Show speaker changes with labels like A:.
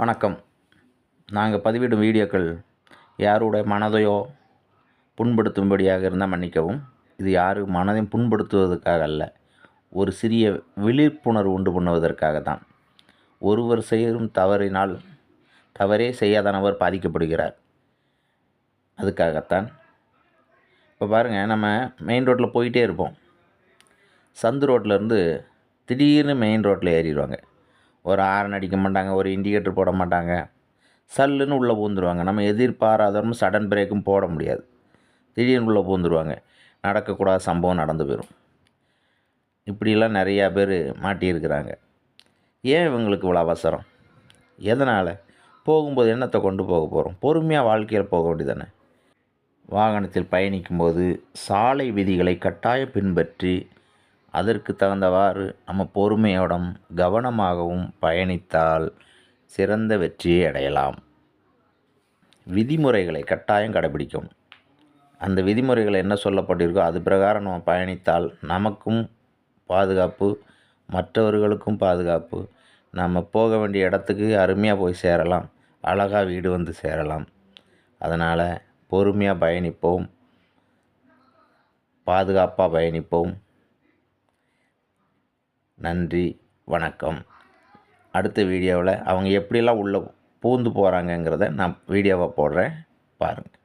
A: வணக்கம். நாங்கள் பதிவிடும் வீடியோக்கள் யாருடைய மனதையோ புண்படுத்தும்படியாக இருந்தால் மன்னிக்கவும். இது யாரு மனதையும் புண்படுத்துவதற்காக அல்ல ஒரு சிறிய விழிப்புணர்வு உண்டு பண்ணுவதற்காக தான். ஒருவர் செய்யும் தவறினால் தவறே செய்யாத நபர் பாதிக்கப்படுகிறார். அதுக்காகத்தான். இப்போ பாருங்கள் நம்ம மெயின் ரோட்டில் போயிட்டே இருப்போம். சந்து ரோட்டிலேருந்து திடீர்னு மெயின் ரோட்டில் ஏறிடுவாங்க. ஒரு ஹாரன் அடிக்க மாட்டாங்க ஒரு இண்டிகேட்டர் போட மாட்டாங்க. சல்லுன்னு உள்ளே பூந்துருவாங்க. நம்ம எதிர்பாராதவரும் சடன் பிரேக்கும் போட முடியாது. திடீர்னு உள்ளே பூந்துருவாங்க. நடக்கக்கூடாத சம்பவம் நடந்து போயிடும் இப்படிலாம் நிறையா பேர் மாட்டியிருக்கிறாங்க. ஏன் இவங்களுக்கு இவ்வளோ அவசரம்? எதனால்? போகும்போது என்னத்தை கொண்டு போக போகிறோம்? பொறுமையாக வாழ்க்கையில் போக வேண்டியதானே வாகனத்தில் பயணிக்கும்போது சாலை விதிகளை கட்டாயம் பின்பற்றி அதற்கு தகுந்தவாறு நம்ம பொறுமையோடும் கவனமாகவும் பயணித்தால் சிறந்த வெற்றியை அடையலாம். விதிமுறைகளை கட்டாயம் கடைபிடிக்கும். அந்த விதிமுறைகள் என்ன சொல்லப்பட்டிருக்கோ அது பிரகாரம் நம்ம பயணித்தால் நமக்கும் பாதுகாப்பு மற்றவர்களுக்கும் பாதுகாப்பு. நம்ம போக வேண்டிய இடத்துக்கு அருமையாக போய் சேரலாம். அழகாக வீடு வந்து சேரலாம். அதனால் பொறுமையாக பயணிப்போம். பாதுகாப்பாக பயணிப்போம். நன்றி வணக்கம். அடுத்த வீடியோவில் அவங்க எப்படியெல்லாம் உள்ளே பூந்து போகிறாங்கங்கிறத நான் வீடியோவாக போடுறேன். பாருங்கள்